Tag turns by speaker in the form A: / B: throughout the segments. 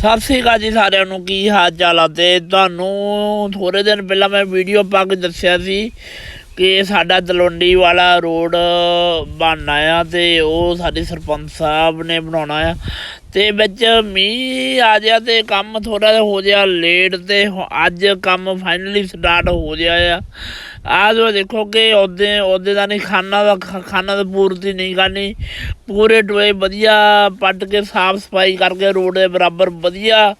A: ਸਤਿ ਸ੍ਰੀ ਅਕਾਲ ਜੀ ਸਾਰਿਆਂ ਨੂੰ, ਕੀ ਹਾਲ ਚਾਲ ਆ ਤੇ ਤੁਹਾਨੂੰ? ਥੋੜੇ ਦਿਨ ਪਹਿਲਾਂ ਮੈਂ ਵੀਡੀਓ ਪਾ ਕੇ ਦੱਸਿਆ ਸੀ ਕਿ ਸਾਡਾ ਤਲਵੰਡੀ ਵਾਲਾ ਰੋਡ ਬਣਨਾ ਆ ਤੇ ਉਹ ਸਾਡੇ ਸਰਪੰਚ ਸਾਹਿਬ ਨੇ ਬਣਾਉਣਾ ਆ। ਤੇ ਵਿੱਚ ਮੀਂਹ ਆ ਗਿਆ ਤੇ ਕੰਮ ਥੋੜਾ ਜਿਹਾ ਹੋ ਗਿਆ ਲੇਟ ਤੇ ਅੱਜ ਕੰਮ ਫਾਈਨਲੀ ਸਟਾਰਟ ਹੋ ਗਿਆ ਆ। ਆਹ ਜੋ ਦੇਖੋ ਕਿ ਉਹਦੇ ਉਹਦੇ ਦਾ ਨਹੀਂ, ਖਾਨਾ ਦਾ ਖ- ਖਾਨਾ ਦਾ ਪੂਰਤੀ ਨਹੀਂ ਕਰਨੀ। ਪੂਰੇ ਟੋਏ ਵਧੀਆ ਪੱਟ ਕੇ ਸਾਫ਼ ਸਫ਼ਾਈ ਕਰਕੇ ਰੋਡ ਦੇ ਬਰਾਬਰ ਵਧੀਆ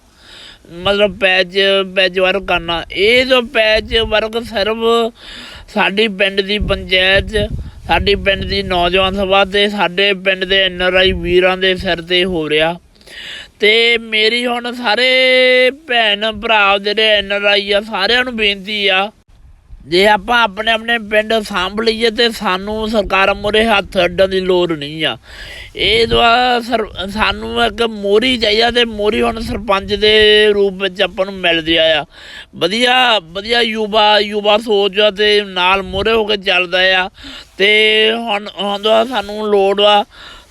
A: ਮਤਲਬ ਪੈਚ ਪੈਚ ਵਰਕ ਕਰਨਾ। ਇਹ ਜੋ ਪੈਚ ਵਰਕ ਸਿਰਫ ਸਾਡੀ ਪਿੰਡ ਦੀ ਪੰਚਾਇਤ, ਸਾਡੀ ਪਿੰਡ ਦੀ ਨੌਜਵਾਨ ਸਭਾ ਤੇ ਸਾਡੇ ਪਿੰਡ ਦੇ ਐਨਆਰਆਈ ਵੀਰਾਂ ਦੇ ਸਿਰ ਤੇ ਹੋ ਰਿਹਾ। ਤੇ ਮੇਰੀ ਹੁਣ ਸਾਰੇ ਭੈਣ ਭਰਾ ਜਿਹੜੇ ਐਨਆਰਆਈ ਆ, ਸਾਰਿਆਂ ਨੂੰ ਬੇਨਤੀ ਆ ਜੇ ਆਪਾਂ ਆਪਣੇ ਆਪਣੇ ਪਿੰਡ ਸਾਂਭ ਲਈਏ ਤੇ ਸਾਨੂੰ ਸਰਕਾਰ ਮੋਰੇ ਹੱਥ ਅੱਡਣ ਦੀ ਲੋੜ ਨਹੀਂ ਆ। ਇਹ ਦੁਆ ਸਰ ਸਾਨੂੰ ਇੱਕ ਮੋਰੀ ਚਾਹੀਦਾ ਤੇ ਮੋਰੀ ਹੁਣ ਸਰਪੰਚ ਦੇ ਰੂਪ ਵਿੱਚ ਆਪਾਂ ਨੂੰ ਮਿਲ ਆ। ਵਧੀਆ ਵਧੀਆ ਯੁਵਾ ਯੁਵਾ ਸੋਚ ਆ ਤੇ ਨਾਲ ਮੋਰੇ ਹੋ ਕੇ ਚੱਲਦਾ ਆ। ਤੇ ਹੁਣ ਹੁਣ ਦੁਆ ਸਾਨੂੰ ਲੋੜ ਆ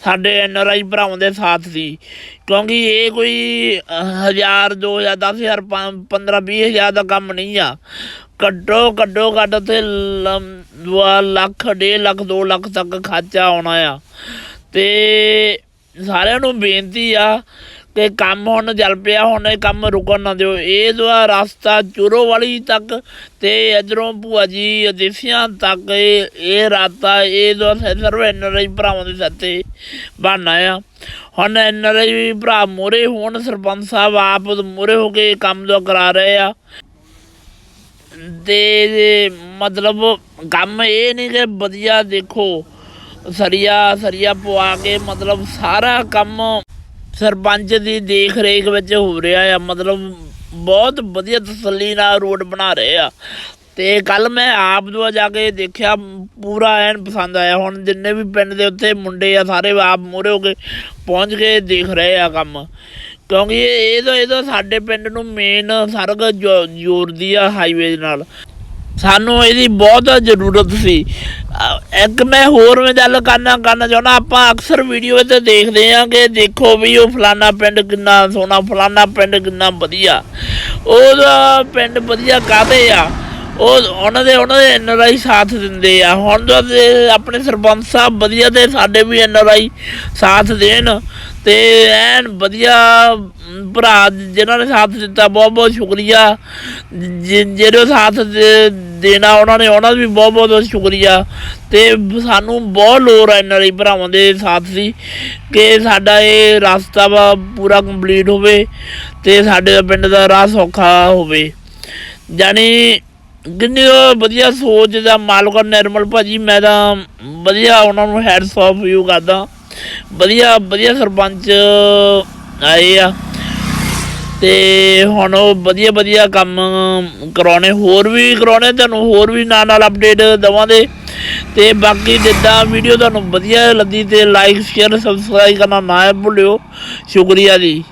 A: ਸਾਡੇ ਐਨਆਰਆਈ ਭਰਾਵਾਂ ਦੇ ਸਾਥ ਸੀ ਕਿਉਂਕਿ ਇਹ ਕੋਈ ਅਹ, ਹਜ਼ਾਰ ਦੋ ਹਜ਼ਾਰ ਦਸ ਹਜ਼ਾਰ ਪੰਦਰਾਂ ਵੀਹ ਹਜ਼ਾਰ ਦਾ ਕੰਮ ਨਹੀਂ ਆ। ਕੱਢੋ ਕੱਢੋ, ਕੱਢ ਤੇ ਲੱਖ, ਡੇਢ ਲੱਖ 2 ਲੱਖ ਤੱਕ ਖਰਚਾ ਆਉਣਾ ਆ। ਤੇ ਸਾਰਿਆਂ ਨੂੰ ਬੇਨਤੀ ਆ ਕਿ ਕੰਮ ਹੁਣ ਚੱਲ ਪਿਆ, ਹੁਣ ਇਹ ਕੰਮ ਰੁਕਣ ਨਾ ਦਿਓ। ਇਹ ਦੁਆ ਰਸਤਾ ਚੂਰੋ ਵਾਲੀ ਤੱਕ ਤੇ ਇਧਰੋਂ ਭੂਆ ਜੀ ਅਦੇਸੀਆਂ ਤੱਕ ਇਹ ਇਹ ਰਾਤਾ ਇਹ ਦੁਆ ਸਿਰਫ ਐਨਆਰਆਈ ਭਰਾਵਾਂ ਦੇ ਸੱਤੇ ਬਣਨਾ ਆ। ਹੁਣ ਐਨਆਰਆਈ ਭਰਾ ਮੋਰੇ ਹੋਣ, ਸਰਪੰਚ ਸਾਹਿਬ ਆਪ ਮੋਰੇ ਹੋ ਕੇ ਕੰਮ ਜੋ ਕਰਾ ਰਹੇ ਆ। ਦੇ ਮਤਲਬ ਕੰਮ ਇਹ ਨਹੀਂ ਕਿ ਵਧੀਆ ਦੇਖੋ, ਸਰੀਆ ਸਰੀਆ ਪਵਾ ਕੇ ਮਤਲਬ ਸਾਰਾ ਕੰਮ ਸਰਪੰਚ ਦੀ ਦੇਖ ਰੇਖ ਵਿੱਚ ਹੋ ਰਿਹਾ ਆ। ਮਤਲਬ ਬਹੁਤ ਵਧੀਆ ਤਸੱਲੀ ਨਾਲ ਰੋਡ ਬਣਾ ਰਹੇ ਆ। ਤੇ ਕੱਲ ਮੈਂ ਆਪ ਦੁਆ ਜਾ ਕੇ ਦੇਖਿਆ, ਪੂਰਾ ਐਨ ਪਸੰਦ ਆਇਆ। ਹੁਣ ਜਿੰਨੇ ਵੀ ਪਿੰਡ ਦੇ ਉੱਤੇ ਮੁੰਡੇ ਆ, ਸਾਰੇ ਆਪ ਮੋਰੇ ਹੋ ਕੇ ਪਹੁੰਚ ਕੇ ਦੇਖ ਰਹੇ ਆ ਕੰਮ। ਕਿਉਂਕਿ ਇਹ ਇਹ ਤਾਂ ਇਹ ਤਾਂ ਸਾਡੇ ਪਿੰਡ ਨੂੰ ਮੇਨ ਸੜਕ ਜੋ- ਜੋੜਦੀ ਆ ਹਾਈਵੇ ਨਾਲ। ਸਾਨੂੰ ਇਹਦੀ ਬਹੁਤ ਜ਼ਰੂਰਤ ਸੀ। ਇੱਕ ਮੈਂ ਹੋਰ ਮੈਂ ਗੱਲ ਕਰਨਾ ਕਰਨਾ ਚਾਹੁੰਦਾ, ਆਪਾਂ ਅਕਸਰ ਵੀਡੀਓ ਤੇ ਦੇਖਦੇ ਆ ਕਿ ਦੇਖੋ ਵੀ ਉਹ ਫਲਾਨਾ ਪਿੰਡ ਕਿੰਨਾ ਸੋਹਣਾ, ਫਲਾਨਾ ਪਿੰਡ ਕਿੰਨਾ ਵਧੀਆ। ਉਹਦਾ ਪਿੰਡ ਵਧੀਆ ਕਾਹਦੇ ਆ? ਉਹ ਉਹਨਾਂ ਦੇ ਉਹਨਾਂ ਦੇ ਐਨਆਰਆਈ ਸਾਥ ਦਿੰਦੇ ਆ। ਹੁਣ ਤਾਂ ਆਪਣੇ ਸਰਪੰਚ ਸਾਹਿਬ ਵਧੀਆ ਤੇ ਸਾਡੇ ਵੀ ਐਨਆਰਆਈ ਸਾਥ ਦੇਣ ਤੇ ਐਨ ਵਧੀਆ ਭਰਾ ਜਿਨ੍ਹਾਂ ਨੇ ਸਾਥ ਦਿੱਤਾ, ਬਹੁਤ ਬਹੁਤ ਸ਼ੁਕਰੀਆ। ਜਿ- ਜਿਹੜੇ ਸਾਥ ਦੇ- ਦੇਣਾ ਉਹਨਾਂ ਨੇ, ਉਹਨਾਂ ਦਾ ਵੀ ਬਹੁਤ ਬਹੁਤ ਸ਼ੁਕਰੀਆ। ਤੇ ਸਾਨੂੰ ਬਹੁਤ ਲੋੜ ਹੈ ਐਨਆਰਆਈ ਭਰਾਵਾਂ ਦੇ ਸਾਥ ਦੀ ਕਿ ਸਾਡਾ ਇਹ ਰਸਤਾ ਵਾ ਪੂਰਾ ਕੰਪਲੀਟ ਹੋਵੇ ਤੇ ਸਾਡੇ ਪਿੰਡ ਦਾ ਰਾਹ ਸੌਖਾ ਹੋਵੇ। ਜਾਨੀ ਕਿੰਨੀ ਉਹ ਵਧੀਆ ਸੋਚ ਦਾ ਮਾਲਕ ਆ, ਨਿਰਮਲ ਭਾਜੀ, ਮੈਂ ਤਾਂ ਵਧੀਆ ਉਹਨਾਂ ਨੂੰ ਹੈਡਸ ਆਫ ਯੂ ਕਰਦਾ। ਵਧੀਆ ਵਧੀਆ ਸਰਪੰਚ ਆਏ ਆ। ਤੇ ਹੁਣ ਉਹ ਵਧੀਆ ਵਧੀਆ ਕੰਮ ਕਰਾਉਣੇ, ਹੋਰ ਵੀ ਕਰਾਉਣੇ, ਤੁਹਾਨੂੰ ਹੋਰ ਵੀ ਨਾਲ ਨਾਲ ਅਪਡੇਟ ਦਵਾਂਗੇ। ਤੇ ਬਾਕੀ ਜਿੱਦਾਂ ਵੀਡੀਓ ਤੁਹਾਨੂੰ ਵਧੀਆ ਲੱਗੀ ਤੇ ਲਾਈਕ ਸ਼ੇਅਰ ਸਬਸਕ੍ਰਾਈਬ ਕਰਨਾ ਨਾ ਭੁੱਲਿਓ। ਸ਼ੁਕਰੀਆ ਜੀ।